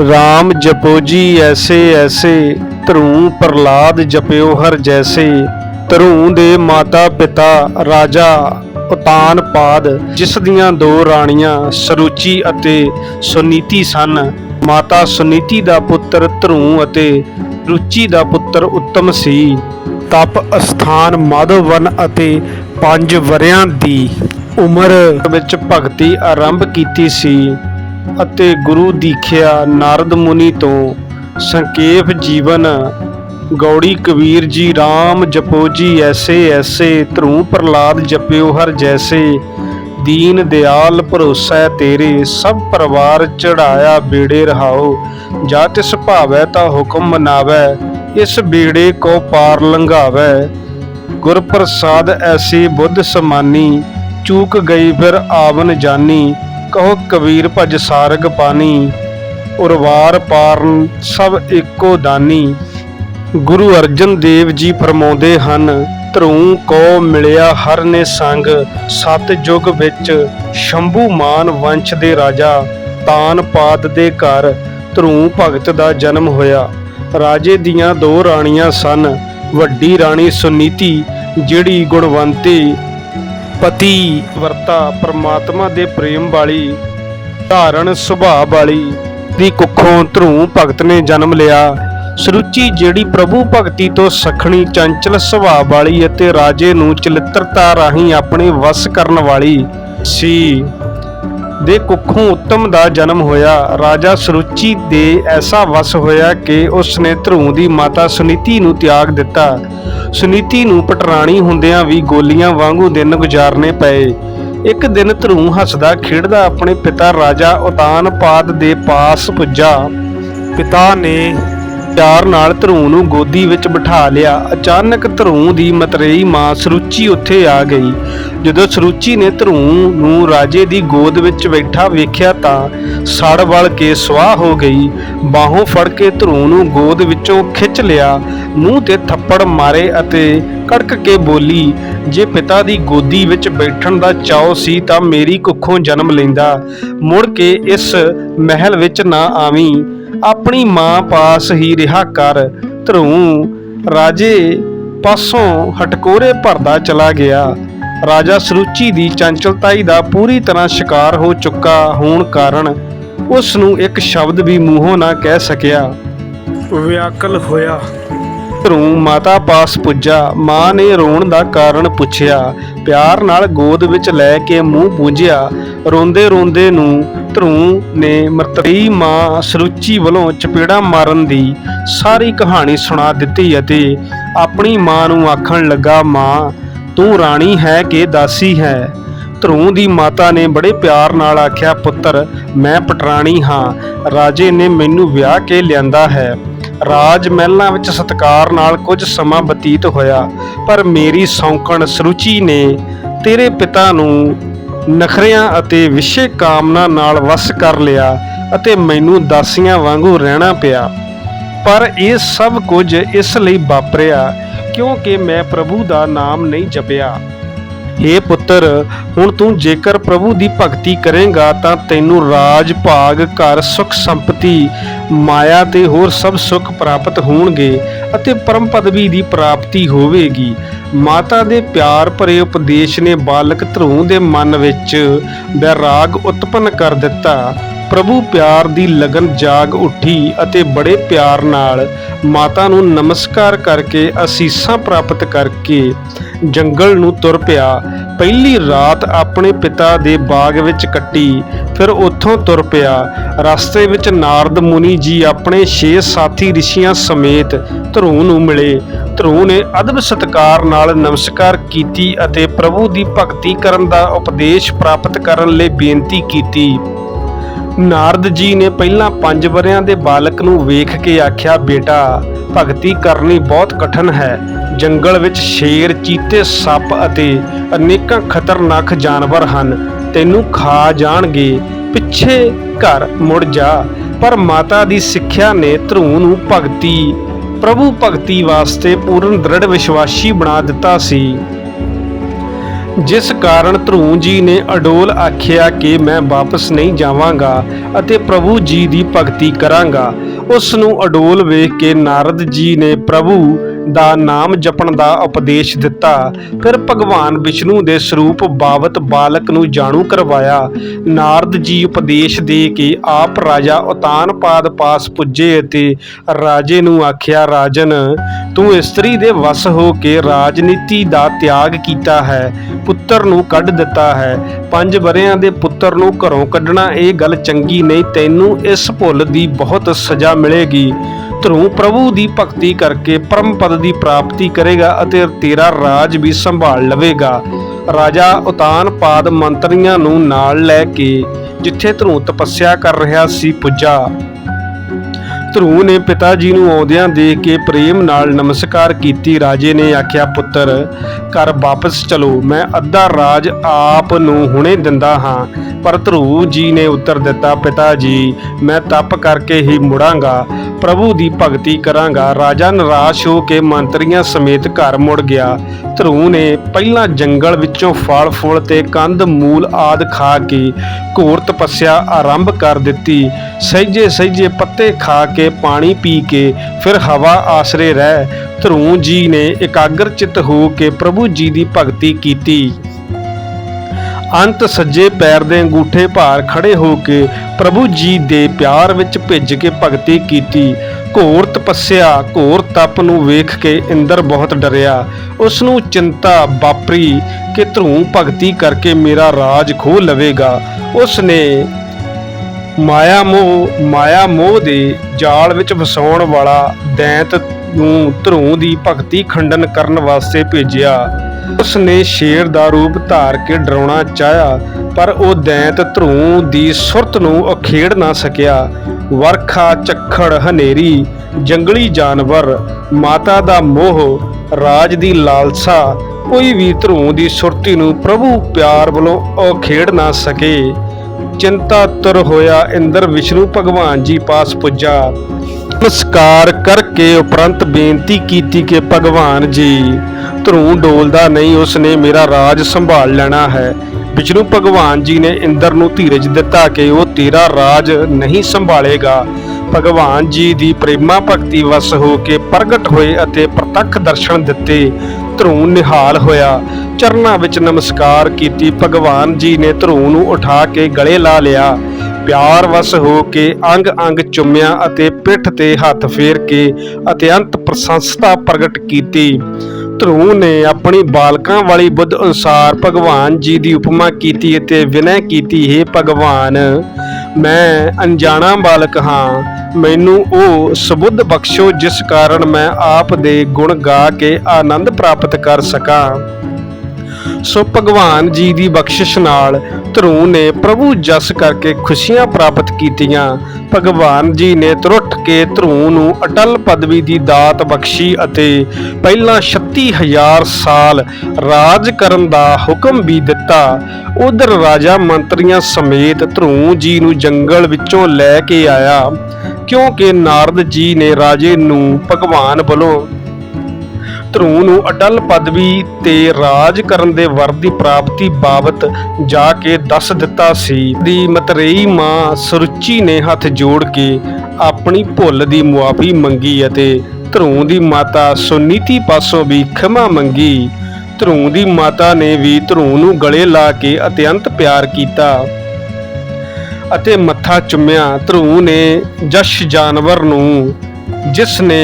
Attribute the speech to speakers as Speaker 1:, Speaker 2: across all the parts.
Speaker 1: RAM ਜਪੋ ਜੀ ਐਸੇ ਐਸੇ, ਧਰੂ ਪ੍ਰਲਾਦ ਜਪਿਓ ਹਰ ਜੈਸੇ। ਧਰੂ ਦੇ ਮਾਤਾ ਪਿਤਾ, ਰਾਜਾ ਉਤਾਨ ਪਾਦ, ਜਿਸ ਦੀਆਂ ਦੋ ਰਾਣੀਆਂ ਸਰੂਚੀ ਅਤੇ ਸੁਨੀਤੀ ਸਨ। ਮਾਤਾ ਸੁਨੀਤੀ ਦਾ ਪੁੱਤਰ ਧਰੂ ਅਤੇ ਰੁਚੀ ਦਾ ਪੁੱਤਰ ਉੱਤਮ ਸੀ। ਤਪ ਅਸਥਾਨ ਮਾਧਵਨ ਅਤੇ 5 ਵਰਿਆਂ ਦੀ ਉਮਰ ਵਿੱਚ ਭਗਤੀ ਆਰੰਭ ਕੀਤੀ ਸੀ। ਅਤੇ ਗੁਰੂ ਦੀਖਿਆ ਨਾਰਦ ਮੁਨੀ ਤੋਂ ਸੰਖੇਪ ਜੀਵਨ, ਗੌੜੀ ਕਬੀਰ ਜੀ RAM ਜਪੋ ਜੀ ਐਸੇ ਐਸੇ, ਧਰੂ ਪ੍ਰਲਾਦ ਜਪਿਓ ਹਰ ਜੈਸੇ, ਦੀਨ ਦਿਆਲ ਭਰੋਸਾ ਤੇਰੇ, ਸਭ ਪਰਿਵਾਰ ਚੜਾਇਆ ਬੇੜੇ ਰਹਾਓ, ਜਾ ਤਿਸ ਭਾਵੈ ਤਾ ਹੁਕਮ ਮਨਾਵੈ, ਇਸ ਬੇੜੇ ਕੋ ਪਾਰ ਲੰਘਾਵੈ। ਗੁਰ ਪ੍ਰਸਾਦ ਐਸੀ ਬੁੱਧ ਸਮਾਨੀ, ਚੂਕ ਗਈ ਫਿਰ ਆਵਨ ਜਾਨੀ ਕਹੋ ਕਬੀਰ ਭਜ ਸਾਰਗ ਪਾਣੀ, ਉਰਵਾਰ ਪਾਰਨ ਸਭ ਇੱਕੋ ਦਾਨੀ। ਗੁਰੂ ਅਰਜਨ ਦੇਵ ਜੀ ਫਰਮਾਉਂਦੇ ਹਨ, ਧਰੂ ਕੋ ਮਿਲਿਆ ਹਰ ਨੇ ਸੰਗ, ਸਤ ਯੁਗ ਵਿੱਚ ਸ਼ੰਭੂ ਮਾਨ ਵੰਸ਼ ਦੇ ਰਾਜਾ, ਤਾਨ ਪਾਤ ਦੇ ਘਰ ਧਰੂ ਭਗਤ ਦਾ ਜਨਮ ਹੋਇਆ। ਰਾਜੇ ਦੀਆਂ ਦੋ ਰਾਣੀਆਂ ਸਨ, ਵੱਡੀ ਰਾਣੀ ਸੁਨੀਤੀ, ਜਿਹੜੀ ਗੁਣਵੰਤੀ ਪਤੀ ਵਰਤਾ ਪਰਮਾਤਮਾ ਦੇ ਪ੍ਰੇਮ ਵਾਲੀ ਧਾਰਨ ਸੁਭਾਅ ਵਾਲੀ, ਦੀ ਕੁੱਖੋਂ ਧਰੂ ਭਗਤ ਨੇ ਜਨਮ ਲਿਆ। ਸਰੁੱਚੀ ਜਿਹੜੀ ਪ੍ਰਭੂ ਭਗਤੀ ਤੋਂ ਸਖਣੀ ਚੰਚਲ ਸੁਭਾਅ ਵਾਲੀ ਅਤੇ ਰਾਜੇ ਨੂੰ ਚਲਿੱਤਰਤਾ ਰਾਹੀਂ ਆਪਣੇ ਵਸ ਕਰਨ ਵਾਲੀ ਸੀ। ਦੇ ਕੁੱਖੋਂ ਉੱਤਮ ਦਾ ਜਨਮ ਹੋਇਆ। ਰਾਜਾ ਸਰੂਚੀ ਦੇ ਐਸਾ ਵਸ ਹੋਇਆ ਕਿ ਉਸ ਨੇ ਧਰੂ ਦੀ ਮਾਤਾ ਸੁਨੀਤੀ ਨੂੰ ਤਿਆਗ ਦਿੱਤਾ। ਸੁਨੀਤੀ ਨੂੰ ਪਟਰਾਣੀ ਹੁੰਦਿਆਂ ਵੀ ਗੋਲੀਆਂ ਵਾਂਗੂ ਦਿਨ ਗੁਜ਼ਾਰਨੇ ਪਏ। ਇੱਕ ਦਿਨ ਧਰੂ ਹੱਸਦਾ ਖੇਡਦਾ ਆਪਣੇ ਪਿਤਾ ਰਾਜਾ ਉਤਾਨਪਾਦ ਦੇ ਪਾਸ ਪੁੱਜਾ। ਪਿਤਾ ਨੇ ਪਿਆਰ ਨਾਲ ਧਰੂ ਨੂੰ ਗੋਦੀ ਵਿੱਚ ਬਿਠਾ ਲਿਆ। ਅਚਾਨਕ ਧਰੂ ਦੀ ਮਤਰੇਈ ਮਾਂ ਸਰੂਚੀ ਉੱਥੇ ਆ ਗਈ। ਜਦੋਂ ਸਰੂਚੀ ਨੇ ਧਰੂ ਨੂੰ ਰਾਜੇ ਦੀ ਗੋਦ ਵਿੱਚ ਬੈਠਾ ਵੇਖਿਆ ਤਾਂ ਸੜ ਵਲ ਕੇ ਸਵਾਹ ਹੋ ਗਈ। ਬਾਹੋਂ ਫੜ ਕੇ ਧਰੂ ਨੂੰ ਗੋਦ ਵਿੱਚੋਂ ਖਿੱਚ ਲਿਆ। ਮੂੰਹ ਤੇ ਥੱਪੜ ਮਾਰੇ ਅਤੇ ਕੜਕ ਕੇ ਬੋਲੀ, ਜੇ ਪਿਤਾ ਦੀ ਗੋਦੀ ਵਿੱਚ ਬੈਠਣ ਦਾ ਚਾਅ ਸੀ ਤਾਂ ਮੇਰੀ ਕੁੱਖੋਂ ਜਨਮ ਲੈਂਦਾ। ਮੁੜ ਕੇ ਇਸ ਮਹਿਲ ਵਿੱਚ ਨਾ ਆਵੀਂ। ਆਪਣੀ ਮਾਂ ਪਾਸ ਹੀ ਰਿਹਾ ਕਰ, ਧਰੂ। ਰਾਜੇ ਪਾਸੋਂ ਹਟਕੋਰੇ ਭਰਦਾ ਚਲਾ ਗਿਆ। ਰਾਜਾ ਸਰੂਚੀ ਦੀ ਚੰਚਲਤਾਈ ਦਾ ਪੂਰੀ ਤਰ੍ਹਾਂ ਸ਼ਿਕਾਰ ਹੋ ਚੁੱਕਾ ਹੋਣ ਕਾਰਨ ਉਸ ਨੂੰ ਇੱਕ ਸ਼ਬਦ ਵੀ ਮੂੰਹੋਂ ਨਾ ਕਹਿ ਸਕਿਆ। ਵਿਆਕਲ ਹੋਇਆ। ਧਰੂ ਮਾਤਾ ਪਾਸ ਪੁੱਜਾ, ਮਾਂ ਨੇ ਰੋਣ ਦਾ ਕਾਰਨ ਪੁੱਛਿਆ। ਪਿਆਰ ਨਾਲ ਗੋਦ ਵਿੱਚ ਲੈ ਕੇ ਮੂੰਹ ਪੂੰਝਿਆ। ਰੋਂਦੇ ਰੋਂਦੇ ਨੂੰ ਧਰੂ ਨੇ ਮਰਤਰੀ ਮਾਂ ਸਰੂਚੀ ਵੱਲੋਂ ਚਪੇੜਾ ਮਾਰਨ ਦੀ ਸਾਰੀ ਕਹਾਣੀ ਸੁਣਾ ਦਿੱਤੀ ਅਤੇ ਆਪਣੀ ਮਾਂ ਨੂੰ ਆਖਣ ਲੱਗਾ, ਮਾਂ, ਤੂੰ ਰਾਣੀ ਹੈ ਕਿ ਦਾਸੀ ਹੈ? ਧਰੂ ਦੀ ਮਾਤਾ ਨੇ ਬੜੇ ਪਿਆਰ ਨਾਲ ਆਖਿਆ, ਪੁੱਤਰ, ਮੈਂ ਪਟਰਾਣੀ ਹਾਂ। ਰਾਜੇ ਨੇ ਮੈਨੂੰ ਵਿਆਹ ਕੇ ਲਿਆਂਦਾ ਹੈ। ਰਾਜ ਮਹਿਲਾਂ ਵਿੱਚ ਸਤਕਾਰ ਨਾਲ ਕੁਝ ਸਮਾਂ ਬਤੀਤ ਹੋਇਆ, ਪਰ ਮੇਰੀ ਸੌਂਕਣ ਸਰੂਚੀ ਨੇ ਤੇਰੇ ਪਿਤਾ ਨੂੰ ਨਖਰਿਆਂ ਅਤੇ ਵਿਸ਼ੇ ਕਾਮਨਾ ਨਾਲ ਵਸ ਕਰ ਲਿਆ ਅਤੇ ਮੈਨੂੰ ਦਾਸੀਆਂ ਵਾਂਗੂ ਰਹਿਣਾ ਪਿਆ। ਪਰ ਇਹ ਸਭ ਕੁਝ ਇਸ ਲਈ ਵਾਪਰਿਆ, ਕਿਉਂਕਿ ਮੈਂ ਪ੍ਰਭੂ ਦਾ ਨਾਮ ਨਹੀਂ ਜਪਿਆ। ਏ ਪੁੱਤਰ, ਹੁਣ ਤੂੰ ਜੇਕਰ ਪ੍ਰਭੂ ਦੀ ਭਗਤੀ ਕਰੇਗਾ ਤਾਂ ਤੈਨੂੰ ਰਾਜ, ਭਾਗ, ਘਰ, ਸੁਖ, ਸੰਪਤੀ, ਮਾਇਆ ਤੇ ਹੋਰ ਸਭ ਸੁਖ ਪ੍ਰਾਪਤ ਹੋਣਗੇ ਅਤੇ ਪਰਮ ਪਦਵੀ ਦੀ ਪ੍ਰਾਪਤੀ ਹੋਵੇਗੀ। ਮਾਤਾ ਦੇ ਪਿਆਰ ਭਰੇ ਉਪਦੇਸ਼ ਨੇ ਬਾਲਕ ਧਰੂ ਦੇ ਮਨ ਵਿੱਚ ਵੈਰਾਗ ਉਤਪੰਨ ਕਰ ਦਿੱਤਾ। ਪ੍ਰਭੂ ਪਿਆਰ ਦੀ ਲਗਨ ਜਾਗ ਉੱਠੀ ਅਤੇ ਬੜੇ ਪਿਆਰ ਨਾਲ ਮਾਤਾ ਨੂੰ ਨਮਸਕਾਰ ਕਰਕੇ ਅਸੀਸਾਂ ਪ੍ਰਾਪਤ ਕਰਕੇ ਜੰਗਲ ਨੂੰ ਤੁਰ ਪਿਆ। ਪਹਿਲੀ ਰਾਤ ਆਪਣੇ ਪਿਤਾ ਦੇ ਬਾਗ ਵਿੱਚ ਕੱਟੀ, ਫਿਰ ਉੱਥੋਂ ਤੁਰ ਪਿਆ। ਰਸਤੇ ਵਿੱਚ ਨਾਰਦ ਮੁਨੀ ਜੀ ਆਪਣੇ ਛੇ ਸਾਥੀ ਰਿਸ਼ੀਆਂ ਸਮੇਤ ਧਰੂ ਨੂੰ ਮਿਲੇ। ਧਰੂ ਨੇ ਅਦਬ ਸਤਕਾਰ ਨਾਲ ਨਮਸਕਾਰ ਕੀਤੀ ਅਤੇ ਪ੍ਰਭੂ ਦੀ ਭਗਤੀ ਕਰਨ ਦਾ ਉਪਦੇਸ਼ ਪ੍ਰਾਪਤ ਕਰਨ ਲਈ ਬੇਨਤੀ ਕੀਤੀ। ਨਾਰਦ ਜੀ ਨੇ ਪਹਿਲਾਂ 5 ਵਰਿਆਂ ਦੇ ਬਾਲਕ ਨੂੰ ਵੇਖ ਕੇ ਆਖਿਆ, ਬੇਟਾ, ਭਗਤੀ ਕਰਨੀ ਬਹੁਤ ਕਠਨ ਹੈ। ਜੰਗਲ ਵਿੱਚ ਸ਼ੇਰ, ਚੀਤੇ, ਸੱਪ ਅਤੇ ਅਨੇਕਾਂ ਖਤਰਨਾਕ ਜਾਨਵਰ ਹਨ। ਤੈਨੂੰ ਖਾ ਜਾਣਗੇ। ਪਿੱਛੇ ਘਰ ਮੁੜ ਜਾ। ਪਰ ਮਾਤਾ ਦੀ ਸਿੱਖਿਆ ਨੇ ਧਰੂ ਨੂੰ ਭਗਤੀ, ਪ੍ਰਭੂ ਭਗਤੀ ਵਾਸਤੇ ਪੂਰਨ ਦ੍ਰਿੜ ਵਿਸ਼ਵਾਸੀ ਬਣਾ ਦਿੱਤਾ ਸੀ। ਜਿਸ ਕਾਰਨ ਧਰੂ ਜੀ ਨੇ ਅਡੋਲ ਆਖਿਆ ਕਿ ਮੈਂ ਵਾਪਸ ਨਹੀਂ ਜਾਵਾਂਗਾ ਅਤੇ ਪ੍ਰਭੂ ਜੀ ਦੀ ਭਗਤੀ ਕਰਾਂਗਾ। ਉਸ ਨੂੰ ਅਡੋਲ ਵੇਖ ਕੇ ਨਾਰਦ ਜੀ ਨੇ ਪ੍ਰਭੂ ਦਾ ਨਾਮ ਜਪਣ ਦਾ ਉਪਦੇਸ਼ ਦਿੱਤਾ। ਫਿਰ ਭਗਵਾਨ ਵਿਸ਼ਨੂੰ ਦੇ ਸਰੂਪ ਬਾਬਤ ਬਾਲਕ ਨੂੰ ਜਾਣੂ ਕਰਵਾਇਆ। ਨਾਰਦ ਜੀ ਉਪਦੇਸ਼ ਦੇ ਕੇ ਆਪ ਰਾਜਾ ਉਤਾਨਪਾਦ ਪਾਸ ਪੁੱਜੇ ਅਤੇ ਰਾਜੇ ਨੂੰ ਆਖਿਆ, ਰਾਜਨ, ਤੂੰ ਇਸਤਰੀ ਦੇ ਵਸ ਹੋ ਕੇ ਰਾਜਨੀਤੀ ਦਾ ਤਿਆਗ ਕੀਤਾ ਹੈ, ਪੁੱਤਰ ਨੂੰ ਕੱਢ ਦਿੱਤਾ ਹੈ। ਪੰਜ ਬਰਿਆਂ ਦੇ ਪੁੱਤਰ ਨੂੰ ਘਰੋਂ ਕੱਢਣਾ ਇਹ ਗੱਲ ਚੰਗੀ ਨਹੀਂ, ਤੈਨੂੰ ਇਸ ਭੁੱਲ ਦੀ ਬਹੁਤ ਸਜ਼ਾ ਮਿਲੇਗੀ। ਧਰੂ ਪ੍ਰਭੂ ਦੀ ਭਗਤੀ ਕਰਕੇ ਪਰਮ ਪਦ ਦੀ ਪ੍ਰਾਪਤੀ ਕਰੇਗਾ ਅਤੇ ਤੇਰਾ ਰਾਜ ਵੀ ਸੰਭਾਲ ਲਵੇਗਾ। ਰਾਜਾ ਉਤਾਨ ਪਾਦ ਮੰਤਰੀਆਂ ਨੂੰ ਨਾਲ ਲੈ ਕੇ ਜਿੱਥੇ ਧਰੂ ਤਪੱਸਿਆ ਕਰ ਰਿਹਾ ਸੀ ਪੁੱਜਾ। ਧਰੂ ਨੇ ਪਿਤਾ ਜੀ ਨੂੰ ਆਉਂਦਿਆਂ ਦੇਖ ਕੇ ਪ੍ਰੇਮ ਨਾਲ ਨਮਸਕਾਰ ਕੀਤੀ। ਰਾਜੇ ਨੇ ਆਖਿਆ, ਪੁੱਤਰ, ਘਰ ਵਾਪਸ ਚਲੋ। ਮੈਂ ਅੱਧਾ ਰਾਜ ਆਪ ਨੂੰ ਹੁਣੇ ਦਿੰਦਾ ਹਾਂ, ਪਰ ਧਰੂ ਜੀ ਨੇ ਉੱਤਰ ਦਿੱਤਾ, ਪਿਤਾ ਜੀ, ਮੈਂ ਤਪ ਕਰਕੇ ਹੀ ਮੁੜਾਂਗਾ, ਪ੍ਰਭੂ ਦੀ ਭਗਤੀ ਕਰਾਂਗਾ। ਰਾਜਾ ਨਿਰਾਸ਼ ਹੋ ਕੇ ਮੰਤਰੀਆਂ ਸਮੇਤ ਘਰ ਮੁੜ ਗਿਆ। ਧਰੂ ਨੇ ਪਹਿਲਾਂ ਜੰਗਲ ਵਿੱਚੋਂ ਫਲ ਫੁੱਲ ਤੇ ਕੰਦ ਮੂਲ ਆਦ ਖਾ ਕੇ ਘੋਰ ਤਪੱਸਿਆ ਆਰੰਭ ਕਰ ਦਿੱਤੀ। ਸਹਿਜੇ ਸਹਿਜੇ ਪੱਤੇ ਖਾ ਕੇ, ਪਾਣੀ ਪੀ ਕੇ ਫਿਰ ਹਵਾ ਆਸਰੇ ਰਹਿ। ਧਰੂ ਜੀ ਨੇ ਇਕਾਗਰ ਚਿਤ ਹੋ ਕੇ ਪ੍ਰਭੂ ਜੀ ਦੀ ਭਗਤੀ ਕੀਤੀ। ਅੰਤ ਸੱਜੇ ਪੈਰ ਦੇ ਅੰਗੂਠੇ ਭਾਰ ਖੜੇ ਹੋ ਕੇ ਪ੍ਰਭੂ ਜੀ ਦੇ ਪਿਆਰ ਵਿੱਚ ਭਿੱਜ ਕੇ ਭਗਤੀ ਕੀਤੀ। ਘੋਰ ਤਪੱਸਿਆ, ਘੋਰ ਤਪ ਨੂੰ ਵੇਖ ਕੇ ਇੰਦਰ ਬਹੁਤ ਡਰਿਆ। ਉਸ ਨੂੰ ਚਿੰਤਾ ਵਾਪਰੀ ਕਿ ਧਰੂ ਭਗਤੀ ਕਰਕੇ ਮੇਰਾ ਰਾਜ ਖੋਹ ਲਵੇਗਾ। ਉਸ ਨੇ ਮਾਇਆ ਮੋਹ ਮਾਇਆ ਮੋਹ ਦੇ ਜਾਲ ਵਿੱਚ ਵਸਾਉਣ ਵਾਲਾ ਦੈਂਤ ਨੂੰ ਧਰੂ ਦੀ ਭਗਤੀ ਖੰਡਨ ਕਰਨ ਵਾਸਤੇ ਭੇਜਿਆ। ਉਸ ਨੇ ਸ਼ੇਰ ਦਾ ਰੂਪ ਧਾਰ ਕੇ ਡਰਾਉਣਾ ਚਾਹਿਆ, ਪਰ ਉਹ ਦੈਂਤ ਧਰੂ ਦੀ ਸੁਰਤ ਨੂੰ ਅਖੇੜ ਨਾ ਸਕਿਆ। ਵਰਖਾ ਚੱਖੜ ਹਨੇਰੀ, ਜੰਗਲੀ ਜਾਨਵਰ, ਮਾਤਾ ਦਾ ਮੋਹ, ਰਾਜ ਦੀ ਲਾਲਸਾ, ਕੋਈ ਵੀ ਧਰੂ ਦੀ ਸੁਰਤੀ ਨੂੰ ਪ੍ਰਭੂ ਪਿਆਰ ਵੱਲੋਂ ਅਖੇੜ ਨਾ ਸਕੇ। ਚਿੰਤਾ ਤੁਰ ਹੋਇਆ, ਇੰਦਰ ਵਿਸ਼ਨੂੰ ਭਗਵਾਨ ਜੀ ਪਾਸ ਪੁੱਜਾ। ਨਮਸਕਾਰ ਕਰਕੇ ਉਪਰੰਤ ਬੇਨਤੀ ਕੀਤੀ ਕਿ ਭਗਵਾਨ ਜੀ ਧਰੂ ਡੋਲਦਾ ਨਹੀਂ, ਉਸਨੇ ਮੇਰਾ ਰਾਜ ਸੰਭਾਲ ਲੈਣਾ ਹੈ। ਵਿਸ਼ਨੂੰ ਭਗਵਾਨ ਜੀ ਨੇ ਇੰਦਰ ਨੂੰ ਧੀਰਜ ਦਿੱਤਾ ਕਿ ਉਹ ਤੇਰਾ ਰਾਜ ਨਹੀਂ ਸੰਭਾਲੇਗਾ। ਭਗਵਾਨ ਜੀ ਦੀ ਪ੍ਰੇਮਾ ਭਗਤੀ ਵਸ ਹੋ ਕੇ ਪ੍ਰਗਟ ਹੋਏ ਅਤੇ ਪ੍ਰਤੱਖ ਦਰਸ਼ਨ ਦਿੱਤੇ। ਧਰੂ ਨਿਹਾਲ ਹੋਇਆ। ਚਰਨਾਂ ਵਿੱਚ ਨਮਸਕਾਰ ਕੀਤੀ। ਭਗਵਾਨ ਜੀ ਨੇ ਧਰੂ ਨੂੰ ਉਠਾ ਕੇ ਗਲੇ ਲਾ ਲਿਆ। ਪਿਆਰ ਵਸ ਹੋ ਕੇ ਅੰਗ ਅੰਗ ਚੁੰਮਿਆ ਅਤੇ ਪਿੱਠ ਤੇ ਹੱਥ ਫੇਰ ਕੇ ਅਤਿਅੰਤ ਪ੍ਰਸ਼ੰਸਤਾ ਪ੍ਰਗਟ ਕੀਤੀ। ਧਰੂ ਨੇ ਆਪਣੀ ਬਾਲਕਾਂ ਵਾਲੀ ਬੁੱਧ ਅਨੁਸਾਰ ਭਗਵਾਨ ਜੀ ਦੀ ਉਪਮਾ ਕੀਤੀ ਅਤੇ ਵਿਨੈ ਕੀਤੀ, ਹੈ ਭਗਵਾਨ ਮੈਂ ਅਣਜਾਣਾ ਬਾਲਕ ਹਾਂ, ਮੈਨੂੰ ਉਹ ਸਬੁੱਧ ਬਖਸ਼ੋ ਜਿਸ ਕਾਰਨ ਮੈਂ ਆਪ ਦੇ ਗੁਣ ਗਾ ਕੇ ਆਨੰਦ ਪ੍ਰਾਪਤ ਕਰ ਸਕਾਂ। ਸੋ ਭਗਵਾਨ ਜੀ ਦੀ ਬਖਸ਼ਿਸ਼ ਨਾਲ ਧਰੂ ਨੇ ਪ੍ਰਭੂ ਜਸ ਕਰਕੇ ਖੁਸ਼ੀਆਂ ਪ੍ਰਾਪਤ ਕੀਤੀਆਂ। ਭਗਵਾਨ ਜੀ ਨੇ ਤੁਰਟ ਕੇ ਧਰੂ ਨੂੰ ਅਟਲ ਪਦਵੀ ਦੀ ਦਾਤ ਬਖਸ਼ੀ ਅਤੇ ਪਹਿਲਾਂ 36000 ਸਾਲ ਰਾਜ ਕਰਨ ਦਾ ਹੁਕਮ ਵੀ ਦਿੱਤਾ। ਉਧਰ ਰਾਜਾ ਮੰਤਰੀਆਂ ਸਮੇਤ ਧਰੂ ਜੀ ਨੂੰ ਜੰਗਲ ਵਿੱਚੋਂ ਲੈ ਕੇ ਆਇਆ। ਕਿਉਂਕਿ ਨਾਰਦ ਜੀ ਨੇ ਰਾਜੇ ਨੂੰ ਭਗਵਾਨ ਵੱਲੋਂ ਧਰੂ ਨੂੰ ਅਟਲ ਪਦਵੀ ਤੇ ਰਾਜ ਕਰਨ ਦੇ ਵਰ ਦੀ ਪ੍ਰਾਪਤੀ ਬਾਬਤ ਜਾ ਕੇ ਦੱਸ ਦਿੱਤਾ ਸੀ। ਦੀ ਮਤਰੇਈ ਮਾਂ ਸੁਰੁਚੀ ਨੇ ਹੱਥ ਜੋੜ ਕੇ ਆਪਣੀ ਭੁੱਲ ਦੀ ਮੁਆਫੀ ਮੰਗੀ ਅਤੇ ਧਰੂ ਦੀ ਮਾਤਾ ਸੁਨੀਤੀ ਪਾਸੋਂ ਵੀ ਖਿਮਾ ਮੰਗੀ। ਧਰੂ ਦੀ ਮਾਤਾ ਨੇ ਵੀ ਧਰੂ ਨੂੰ ਗਲੇ ਲਾ ਕੇ ਅਤਿਅੰਤ ਪਿਆਰ ਕੀਤਾ ਅਤੇ ਮੱਥਾ ਚੁੰਮਿਆ। ਧਰੂ ਨੇ ਜਸ਼ ਜਾਨਵਰ ਨੂੰ, ਜਿਸ ਨੇ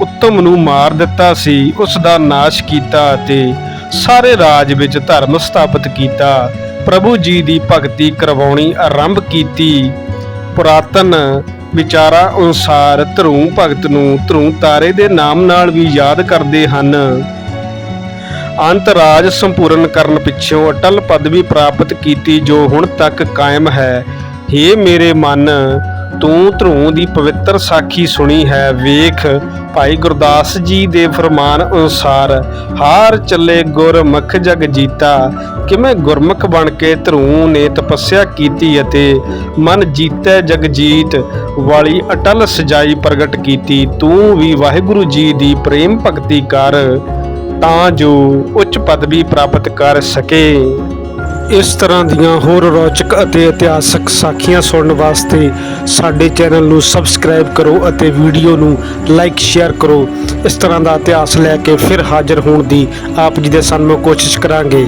Speaker 1: ਉੱਤਮ ਨੂੰ ਮਾਰ ਦਿੱਤਾ ਸੀ ਉਸ ਦਾ ਨਾਸ਼ ਕੀਤਾ ਅਤੇ ਸਾਰੇ ਰਾਜ ਵਿੱਚ ਧਰਮ ਸਥਾਪਿਤ ਕੀਤਾ। ਪ੍ਰਭੂ ਜੀ ਦੀ ਭਗਤੀ ਕਰਵਾਉਣੀ ਆਰੰਭ ਕੀਤੀ। ਪੁਰਾਤਨ ਵਿਚਾਰਾਂ ਅਨੁਸਾਰ ਧਰੂ ਭਗਤ ਨੂੰ ਧਰੂ ਤਾਰੇ ਦੇ ਨਾਮ ਨਾਲ ਵੀ ਯਾਦ ਕਰਦੇ ਹਨ। ਅੰਤ ਰਾਜ ਸੰਪੂਰਨ ਕਰਨ ਪਿੱਛੋਂ ਅਟਲ ਪਦਵੀ ਪ੍ਰਾਪਤ ਕੀਤੀ ਜੋ ਹੁਣ ਤੱਕ ਕਾਇਮ ਹੈ। ਹੇ ਮੇਰੇ ਮਨ ਤੂੰ ਧਰੂ ਦੀ ਪਵਿੱਤਰ ਸਾਖੀ ਸੁਣੀ ਹੈ, ਵੇਖ ਭਾਈ ਗੁਰਦਾਸ ਜੀ ਦੇ ਫਰਮਾਨ ਅਨੁਸਾਰ, ਹਾਰ ਚੱਲੇ ਗੁਰਮੁਖ ਜਗ ਜੀਤਾ, ਕਿਵੇਂ ਗੁਰਮੁਖ ਬਣ ਕੇ ਧਰੂ ਨੇ ਤਪੱਸਿਆ ਕੀਤੀ ਅਤੇ ਮਨ ਜੀਤੈ ਜਗ ਜੀਤ, ਵਾਲੀ ਅਟਲ ਸਜਾਈ ਪ੍ਰਗਟ ਕੀਤੀ, ਤੂੰ ਵੀ ਵਾਹਿਗੁਰੂ ਜੀ ਦੀ ਪ੍ਰੇਮ ਭਗਤੀ ਕਰ, ਤਾਂ ਜੋ ਉੱਚ ਪਦਵੀ ਪ੍ਰਾਪਤ ਕਰ ਸਕੇ। ਇਸ ਤਰ੍ਹਾਂ ਦੀਆਂ ਹੋਰ ਰੌਚਕ ਅਤੇ ਇਤਿਹਾਸਕ ਸਾਖੀਆਂ ਸੁਣਨ ਵਾਸਤੇ ਸਾਡੇ ਚੈਨਲ ਨੂੰ ਸਬਸਕ੍ਰਾਈਬ ਕਰੋ ਅਤੇ ਵੀਡੀਓ ਨੂੰ ਲਾਈਕ, ਸ਼ੇਅਰ ਕਰੋ। ਇਸ ਤਰ੍ਹਾਂ ਦਾ ਇਤਿਹਾਸ ਲੈ ਕੇ ਫਿਰ ਹਾਜ਼ਰ ਹੋਣ ਦੀ ਆਪ ਜੀ ਦੇ ਸਾਹਮਣੇ ਕੋਸ਼ਿਸ਼ ਕਰਾਂਗੇ।